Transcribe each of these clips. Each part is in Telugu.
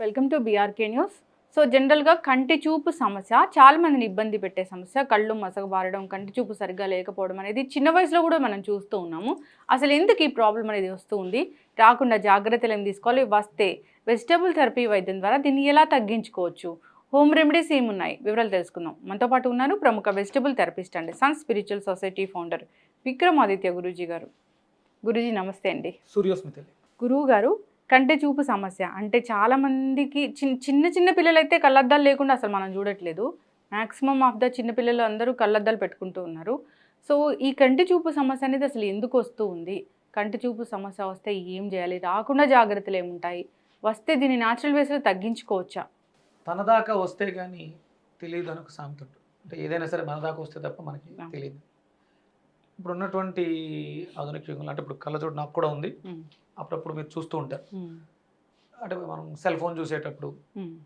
Welcome to BRK news so జనరల్గా కంటి చూపు సమస్య చాలా మందిని ఇబ్బంది పెట్టే సమస్య కళ్ళు మసకబారడం కంటి చూపు సరిగ్గా లేకపోవడం అనేది చిన్న వయసులో కూడా మనం చూస్తూ ఉన్నాము. అసలు ఎందుకు ఈ ప్రాబ్లం అనేది వస్తూ ఉంది? రాకుండా జాగ్రత్తలు ఏం తీసుకోవాలి. వస్తే వెజిటబుల్ థెరపీ వైద్యం ద్వారా దీన్ని ఎలా తగ్గించుకోవచ్చు? హోమ్ రెమెడీస్ ఏమున్నాయి? వివరాలు తెలుసుకుందాం. మనతో పాటు ఉన్నారు ప్రముఖ వెజిటబుల్ థెరపిస్ట్ అండి sun spiritual society founder Vikramaditya Guruji గారు. గురూజీ నమస్తే అండి. సూర్యోస్మితలి గురువు గారు కంటి చూపు సమస్య. అంటే చాలా మందికి చిన్న చిన్న చిన్న పిల్లలైతే కళ్ళద్దాలు లేకుండా అసలు మనం చూడట్లేదు. మ్యాక్సిమం ఆఫ్ ద చిన్న పిల్లలు అందరూ కళ్ళద్దాలు పెట్టుకుంటూ ఉన్నారు. సో ఈ కంటి చూపు సమస్య అనేది అసలు ఎందుకు వస్తూ ఉంది? కంటి చూపు సమస్య వస్తే ఏం చేయాలి? రాకుండా జాగ్రత్తలు ఏముంటాయి? వస్తే దీన్ని న్యాచురల్ వేస్లో తగ్గించుకోవచ్చా? తన దాకా వస్తే కానీ తెలియదు అని ఒక సామెత అంటే ఏదైనా సరే మన దాకా వస్తే తప్ప మనకి. తెలియదు. ఇప్పుడు ఉన్నటువంటి ఆధునిక యుగంలో అంటే ఇప్పుడు కళ్ళజోడు నాకు కూడా ఉంది. అప్పుడప్పుడు మీరు చూస్తూ ఉంటారు అంటే మనం సెల్ ఫోన్ చూసేటప్పుడు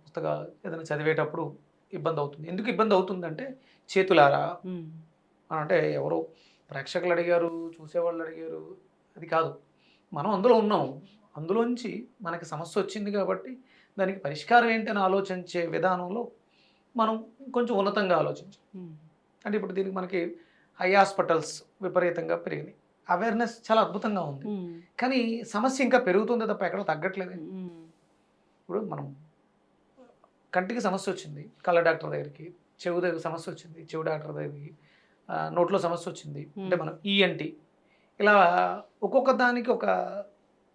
పుస్తక ఏదైనా చదివేటప్పుడు ఇబ్బంది అవుతుంది. ఎందుకు ఇబ్బంది అవుతుందంటే చేతులారా? అని అంటే ఎవరో ప్రేక్షకులు అడిగారు చూసేవాళ్ళు అడిగారు అది కాదు. మనం అందులో ఉన్నాం. అందులోంచి మనకి సమస్య వచ్చింది కాబట్టి దానికి పరిష్కారం ఏంటని ఆలోచించే విధానంలో మనం కొంచెం ఉన్నతంగా ఆలోచించాం అంటే ఇప్పుడు దీనికి మనకి హై హాస్పిటల్స్ విపరీతంగా పెరిగినాయి. అవేర్నెస్ చాలా అద్భుతంగా ఉంది. కానీ సమస్య ఇంకా పెరుగుతుంది తప్ప ఎక్కడ తగ్గట్లేదు. ఇప్పుడు మనం కంటికి సమస్య వచ్చింది. కళ్ళ డాక్టర్ దగ్గరికి చెవు దగ్గర సమస్య వచ్చింది. చెవు డాక్టర్ దగ్గరికి నోట్లో సమస్య వచ్చింది. అంటే. మనం ఈఎన్టీ ఇలా ఒక్కొక్క దానికి ఒక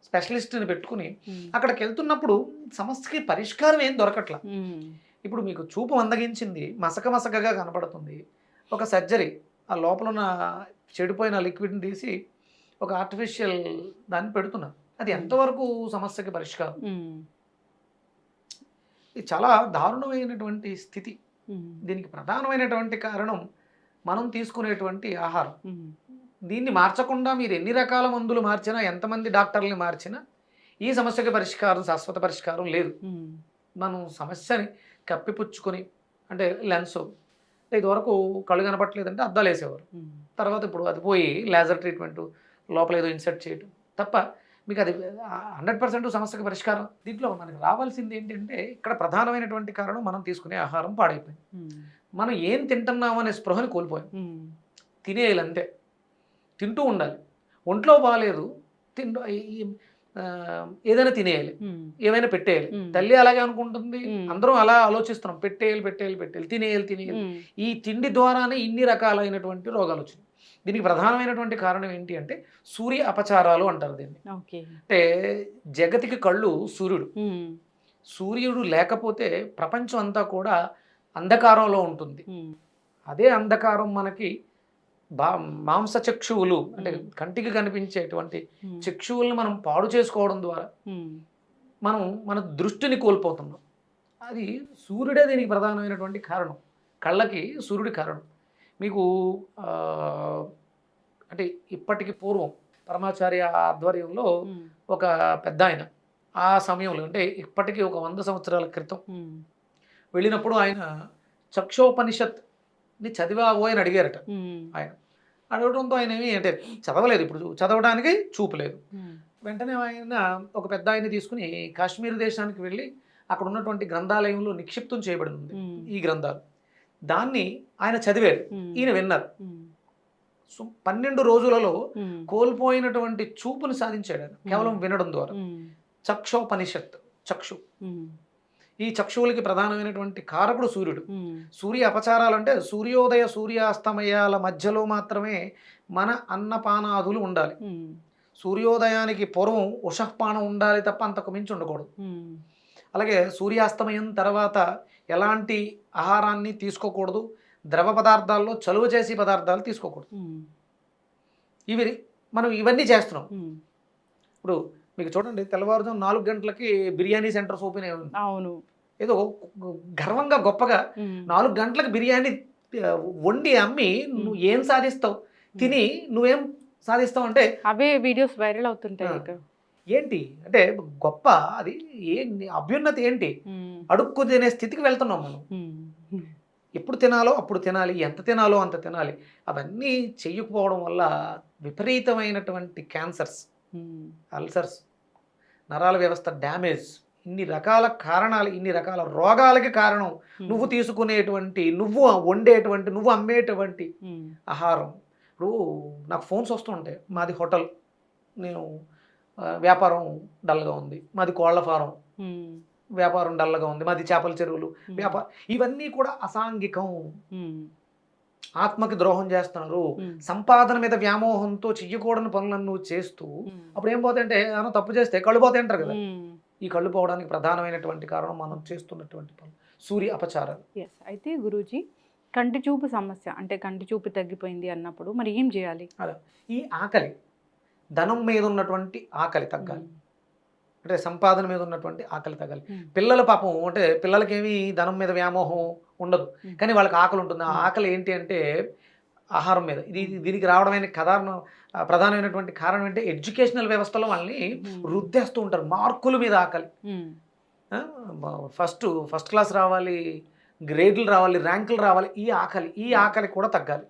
స్పెషలిస్ట్ని పెట్టుకుని అక్కడికి వెళ్తున్నప్పుడు సమస్యకి పరిష్కారం ఏం దొరకట్లా? ఇప్పుడు మీకు చూపు మందగించింది మసక మసకగా కనపడుతుంది. ఒక సర్జరీ ఆ లోపల ఉన్న చెడిపోయిన లిక్విడ్ని తీసి ఒక ఆర్టిఫిషియల్ దాన్ని పెడుతున్నారు. అది ఎంతవరకు సమస్యకి పరిష్కారం? ఇది చాలా దారుణమైనటువంటి స్థితి. దీనికి ప్రధానమైనటువంటి కారణం మనం తీసుకునేటువంటి ఆహారం. దీన్ని మార్చకుండా మీరు ఎన్ని రకాల మందులు మార్చినా ఎంతమంది డాక్టర్ని మార్చినా ఈ సమస్యకి పరిష్కారం శాశ్వత పరిష్కారం లేదు. మనం సమస్యని కప్పిపుచ్చుకొని అంటే లెన్స్ ఇదివరకు కళ్ళు కనపట్లేదంటే అద్దాలు వేసేవారు. తర్వాత ఇప్పుడు అది పోయి లేజర్ ట్రీట్మెంట్ లోపల ఏదో ఇన్సర్ట్ చేయడం తప్ప మీకు అది హండ్రెడ్ పర్సెంట్ సమస్యకి పరిష్కారం దీంట్లో మనకి రావాల్సింది ఏంటంటే ఇక్కడ ప్రధానమైనటువంటి కారణం మనం తీసుకునే ఆహారం పాడైపోయింది. మనం ఏం తింటున్నాం అనే స్పృహని కోల్పోయాం. ఉమ్, తినేయాలి అంతే తింటూ ఉండాలి. ఒంట్లో బాగాలేదు. తింటూ ఏదైనా తినేయాలి. ఏమైనా పెట్టేయాలి. తల్లి అలాగే అనుకుంటుంది. అందరం అలా ఆలోచిస్తున్నాం. పెట్టేయాలి పెట్టేయాలి పెట్టేయాలి తినేయాలి తినేయాలి. ఈ తిండి ద్వారానే ఇన్ని రకాలైనటువంటి రోగాలు వచ్చినాయి. దీనికి ప్రధానమైనటువంటి కారణం ఏంటి అంటే సూర్య అపచారాలు అంటారు దీన్ని. అంటే జగతికి కళ్ళు సూర్యుడు. సూర్యుడు లేకపోతే ప్రపంచం అంతా కూడా అంధకారంలో ఉంటుంది. అదే అంధకారం మనకి బా మాంస చక్షువులు అంటే. కంటికి కనిపించేటువంటి చక్షువుల్ని మనం పాడు చేసుకోవడం ద్వారా మనం మన దృష్టిని కోల్పోతున్నాం. అది సూర్యుడే దీనికి ప్రధానమైనటువంటి కారణం. కళ్ళకి సూర్యుడి కారణం. మీకు అంటే ఇప్పటికి పూర్వం పరమాచార్య ఆధ్వర్యంలో ఒక పెద్ద ఆయన ఆ సమయంలో అంటే ఇప్పటికీ ఒక వంద సంవత్సరాల క్రితం వెళ్ళినప్పుడు ఆయన చక్షోపనిషత్ని చదివావో అని అడిగారట ఆయన. అడగడంతో ఆయన ఏమి అంటే చదవలేదు ఇప్పుడు చదవడానికి చూపలేదు వెంటనే ఆయన ఒక పెద్ద ఆయన తీసుకుని కాశ్మీర్ దేశానికి వెళ్ళి అక్కడ ఉన్నటువంటి గ్రంథాలయంలో నిక్షిప్తం చేయబడి ఉంది ఉమ్, ఈ గ్రంథాలు. దాన్ని ఆయన చదివారు. ఈయన విన్నారు. సో పన్నెండు రోజులలో కోల్పోయినటువంటి చూపుని సాధించాడు ఆయన. కేవలం వినడం ద్వారా. చక్షోపనిషత్ చక్షు. ఈ చక్షువులకి ప్రధానమైనటువంటి కారకుడు సూర్యుడు. సూర్య అపచారాలు అంటే సూర్యోదయ సూర్యాస్తమయాల మధ్యలో మాత్రమే మన అన్నపానాదులు ఉండాలి. సూర్యోదయానికి పూర్వం ఉషఃపానం ఉండాలి తప్ప అంతకు మించి ఉండకూడదు. అలాగే సూర్యాస్తమయం తర్వాత ఎలాంటి ఆహారాన్ని తీసుకోకూడదు ద్రవ పదార్థాల్లో చలువ చేసే పదార్థాలు తీసుకోకూడదు. ఇవి మనం ఇవన్నీ చేస్తున్నాం. ఇప్పుడు మీకు చూడండి తెల్లవారుజాము నాలుగు గంటలకి బిర్యానీ సెంటర్స్ ఓపెన్ అయి ఉంది అవును. ఏదో గర్వంగా గొప్పగా నాలుగు గంటలకు బిర్యానీ వండి అమ్మి నువ్వు ఏం సాధిస్తావు? తిని నువ్వేం సాధిస్తావు అంటే అవే వీడియోస్ వైరల్ అవుతుంటాయి ఏంటి? అంటే గొప్ప అది ఏ అభ్యున్నతి ఏంటి? అడుక్కు తినే స్థితికి వెళ్తున్నాం మనం. ఎప్పుడు తినాలో అప్పుడు తినాలి ఎంత తినాలో అంత తినాలి. అవన్నీ చెయ్యకపోవడం వల్ల విపరీతమైనటువంటి క్యాన్సర్స్ అల్సర్స్. నరాల వ్యవస్థ డ్యామేజ్. ఇన్ని రకాల కారణాలు ఇన్ని రకాల రోగాలకి కారణం. నువ్వు తీసుకునేటువంటి నువ్వు వండేటువంటి నువ్వు అమ్మేటువంటి ఆహారం. ఇప్పుడు నాకు ఫోన్స్ వస్తుంటాయి మాది హోటల్. నేను వ్యాపారం డల్గా ఉంది. మాది కోళ్ళ ఫారం. వ్యాపారం డల్గా ఉంది. మాది చేపల చెరువులు. వ్యాపారం ఇవన్నీ కూడా అసాంఘికం. ఆత్మకి ద్రోహం చేస్తున్నారు. సంపాదన మీద వ్యామోహంతో చెయ్యకూడని పనులను చేస్తూ అప్పుడు ఏం పోతాయంటే ఏమైనా తప్పు చేస్తే కళ్ళు పోతాయి అంటారు కదా. ఈ కళ్ళు పోవడానికి ప్రధానమైనటువంటి కారణం మనం చేస్తున్నటువంటి పనులు. సూర్య అపచారాలు. ఎస్ అయితే గురూజీ కంటి చూపు సమస్య అంటే కంటి చూపు తగ్గిపోయింది అన్నప్పుడు మరి ఏం చేయాలి? ఈ ఆకలి ధనం మీద ఉన్నటువంటి ఆకలి తగ్గాలి. అంటే సంపాదన మీద ఉన్నటువంటి ఆకలి తగ్గాలి. పిల్లల పాపం అంటే పిల్లలకేమి ధనం మీద వ్యామోహం ఉండదు. కానీ వాళ్ళకి ఆకలి ఉంటుంది. ఆ. ఆకలి ఏంటి అంటే ఆహారం మీద. ఇది దీనికి రావడమైన ఆ, ప్రధానమైనటువంటి కారణం ఏంటి? ఎడ్యుకేషనల్ వ్యవస్థలో వాళ్ళని రుద్దేస్తూ ఉంటారు. మార్కుల మీద ఆకలి. ఫస్ట్ ఫస్ట్ క్లాస్ రావాలి గ్రేడ్లు రావాలి ర్యాంకులు రావాలి ఈ ఆకలి. ఈ ఆకలి కూడా తగ్గాలి.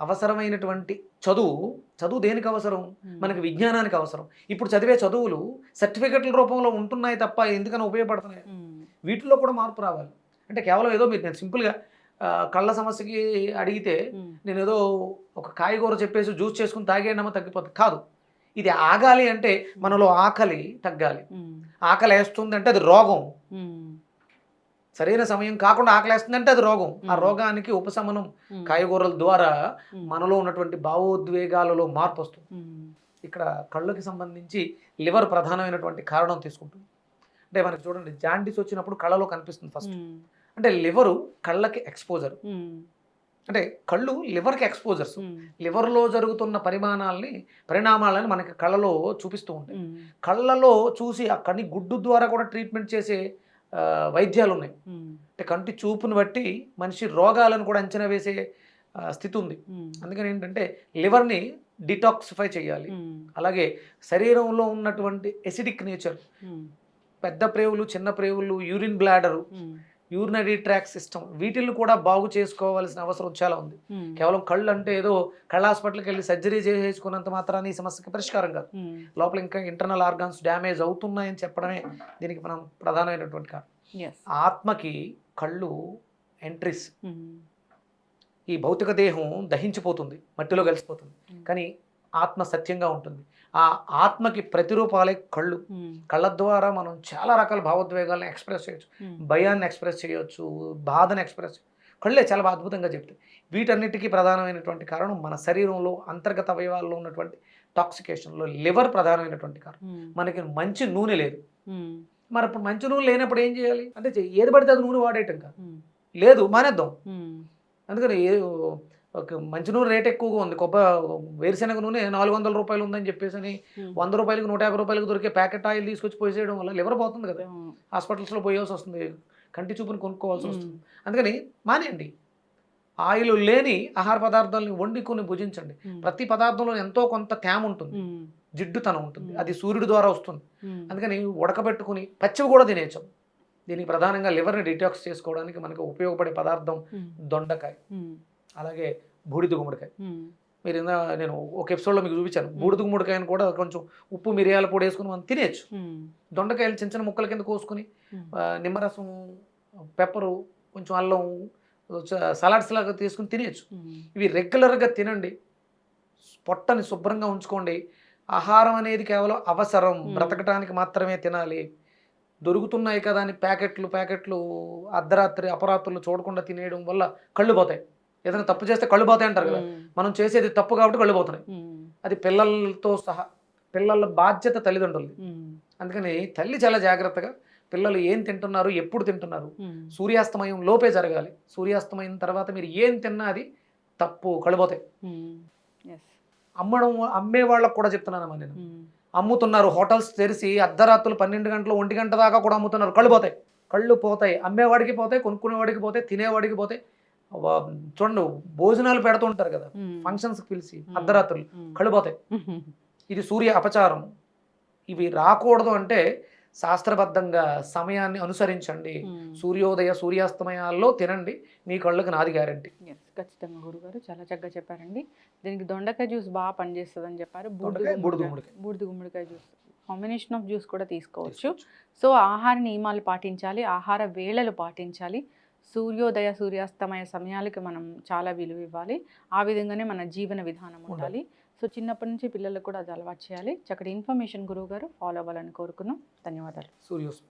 అవసరమైనటువంటి చదువు చదువు దేనికి అవసరం? మనకి విజ్ఞానానికి అవసరం. ఇప్పుడు చదివే చదువులు సర్టిఫికెట్ల రూపంలో ఉంటున్నాయి తప్ప ఎందుకని ఉపయోగపడుతున్నాయి? వీటిలో కూడా మార్పు రావాలి. అంటే కేవలం ఏదో మీరు నేను సింపుల్గా కళ్ళ సమస్యకి అడిగితే నేను ఏదో ఒక కాయగూర చెప్పేసి జ్యూస్ చేసుకుని తాగేయడమో తగ్గిపోతుంది కాదు. ఇది ఆగాలి అంటే మనలో ఆకలి తగ్గాలి. ఆకలి వేస్తుంది అంటే అది రోగం. సరైన సమయం కాకుండా ఆకలేస్తుంది అంటే అది రోగం. ఆ. రోగానికి ఉపశమనం కాయగూరల ద్వారా మనలో ఉన్నటువంటి భావోద్వేగాలలో మార్పు వస్తుంది. ఇక్కడ కళ్ళకి సంబంధించి లివర్ ప్రధానమైనటువంటి కారణం తీసుకుంటుంది. అంటే మనకి చూడండి జాండీస్ వచ్చినప్పుడు కళ్ళలో కనిపిస్తుంది ఫస్ట్ అంటే లివరు కళ్ళకి ఎక్స్పోజర్ అంటే కళ్ళు లివర్కి ఎక్స్పోజర్స్ లివర్లో జరుగుతున్న పరిమాణాలని పరిణామాలని మనకి కళ్ళలో చూపిస్తూ ఉంటాయి. కళ్ళలో చూసి ఆ కని గుడ్డు ద్వారా కూడా ట్రీట్మెంట్ చేసే వైద్యాలు ఉన్నాయి అంటే కంటి చూపును బట్టి మనిషి రోగాలను కూడా అంచనా వేసే స్థితి ఉంది. అందుకని ఏంటంటే లివర్ని డిటాక్సిఫై చేయాలి. అలాగే శరీరంలో ఉన్నటువంటి ఎసిడిక్ నేచర్ పెద్ద ప్రేవులు చిన్న ప్రేవులు urine bladder urinary tract system వీటిని కూడా బాగు చేసుకోవాల్సిన అవసరం చాలా ఉంది. కేవలం కళ్ళు అంటే ఏదో కళ్ళ హాస్పిటల్కి వెళ్ళి సర్జరీ చేసేసుకున్నంత మాత్రాన్ని ఈ సమస్యకి పరిష్కారం కాదు. లోపల ఇంకా ఇంటర్నల్ ఆర్గాన్స్ డ్యామేజ్ అవుతున్నాయని చెప్పడమే దీనికి మనం ప్రధానమైనటువంటి కారణం. ఆత్మకి కళ్ళు ఎంట్రీస్. ఈ భౌతిక దేహం దహించిపోతుంది మట్టిలో కలిసిపోతుంది. కానీ ఆత్మ సత్యంగా ఉంటుంది. ఆ ఆత్మకి ప్రతిరూపాలే కళ్ళు. కళ్ళ ద్వారా మనం చాలా రకాల భావోద్వేగాలను ఎక్స్ప్రెస్ చేయొచ్చు. భయాన్ని ఎక్స్ప్రెస్ చేయొచ్చు. బాధను ఎక్స్ప్రెస్ కళ్ళే చాలా అద్భుతంగా చెప్తాయి. వీటన్నిటికీ ప్రధానమైనటువంటి కారణం మన శరీరంలో అంతర్గత అవయవాల్లో ఉన్నటువంటి టాక్సికేషన్లో లివర్ ప్రధానమైనటువంటి కారణం. మనకి మంచి నూనె లేదు. మరి ఇప్పుడు మంచి నూనె లేనప్పుడు ఏం చేయాలి? అంటే ఏది పడితే అది నూనె వాడేయటం కాదు. లేదు మానేద్దాం. అందుకని మంచి నూనె రేట్ ఎక్కువగా ఉంది. కొబ్బ వేరుశెనగ నూనె నాలుగు వందల రూపాయలు ఉందని చెప్పేసి అని వంద రూపాయలకి నూట యాభై రూపాయలకి దొరికే ప్యాకెట్ ఆయిల్ తీసుకొచ్చి పోసేయడం వల్ల లివర్ పోతుంది కదా. హాస్పిటల్స్లో పోయాల్సి వస్తుంది. కంటి చూపుని కొనుక్కోవాల్సి వస్తుంది. అందుకని మానేయండి. ఆయిల్ లేని ఆహార పదార్థాలను వండుకొని భుజించండి. ఉమ్, ప్రతి పదార్థంలో ఎంతో కొంత తేమ ఉంటుంది. జిడ్డుతనం ఉంటుంది. అది సూర్యుడి ద్వారా వస్తుంది. అందుకని ఉడకబెట్టుకుని పచ్చివి కూడా తినేయచ్చు. దీనికి ప్రధానంగా లివర్ని డిటాక్స్ చేసుకోవడానికి మనకు ఉపయోగపడే పదార్థం దొండకాయ. అలాగే బూడిద గుమ్మడికాయ. మీరు ఇందా నేను ఒక ఎపిసోడ్లో మీకు చూపించాను. బూడిద గుమ్మడికాయను కూడా కొంచెం ఉప్పు మిరియాల పొడి వేసుకుని మనం తినేయచ్చు. దొండకాయలు చిన్న చిన్న ముక్కల కింద కోసుకుని నిమ్మరసం పెప్పరు కొంచెం అల్లం సలాడ్స్ లాగా తీసుకుని తినేయచ్చు. ఇవి రెగ్యులర్గా తినండి. పొట్టని శుభ్రంగా ఉంచుకోండి. ఆహారం అనేది కేవలం అవసరం. మ్మ్. బ్రతకడానికి మాత్రమే తినాలి. దొరుకుతున్నాయి కదా అని ప్యాకెట్లు ప్యాకెట్లు అర్ధరాత్రి అపరాత్రులు చూడకుండా తినేయడం వల్ల కళ్ళు పోతాయి. ఏదైనా తప్పు చేస్తే కళ్ళు పోతాయి అంటారు కదా. మనం చేసేది తప్పు కాబట్టి కళ్ళు పోతున్నాయి. అది పిల్లలతో సహా పిల్లల బాధ్యత తల్లిదండ్రులది. అందుకని తల్లి చాలా జాగ్రత్తగా పిల్లలు ఏం తింటున్నారు ఎప్పుడు తింటున్నారు సూర్యాస్తమయం లోపే జరగాలి. సూర్యాస్తమయం తర్వాత మీరు ఏం తిన్నా అది తప్పు కళ్ళుపోతాయి అమ్మడం అమ్మే వాళ్ళకు కూడా చెప్తున్నానమ్మా నేను. అమ్ముతున్నారు హోటల్స్ తెరిచి అర్ధరాత్రులు పన్నెండు గంటలు ఒంటి గంట దాకా కూడా అమ్ముతున్నారు. కళ్ళు పోతాయి. కళ్ళు పోతాయి. అమ్మేవాడికి పోతాయి కొనుక్కునేవాడికి పోతాయి తినేవాడికి పోతాయి. చూడండి భోజనాలు పెడుతూ ఉంటారు కదా. ఉమ్, ఫంక్షన్స్కి పిలిచి. అర్ధరాత్రులు ఉమ్, కళ్ళు పోతాయి ఉమ్, ఇది సూర్య అపచారం. ఇవి రాకూడదు అంటే శాస్త్రబద్ధంగా సమయాన్ని అనుసరించండి. సూర్యోదయ సూర్యాస్తమయాల్లో తినండి. మీ కళ్ళకి నాది గ్యారంటీ ఖచ్చితంగా గురుగారు చాలా చక్కగా చెప్పారండి. దీనికి దొండకాయ జ్యూస్ బాగా పనిచేస్తుంది అని చెప్పారు బూడిద బూడిద గుమ్మడికాయ. జ్యూస్. కాంబినేషన్ ఆఫ్ జ్యూస్ కూడా తీసుకోవచ్చు. సో ఆహార నియమాలు పాటించాలి ఆహార వేళలు పాటించాలి. సూర్యోదయ సూర్యాస్తమయ సమయాలకి మనం చాలా విలువ ఇవ్వాలి. ఆ విధంగానే మన జీవన విధానం ఉండాలి. సో చిన్నప్పటి నుంచి పిల్లలకు కూడా అది అలవాటు చేయాలి. చక్కటి ఇన్ఫర్మేషన్ గురువు గారు ఫాలో అవ్వాలని కోరుకున్నాం. ధన్యవాదాలు. సూర్యోస్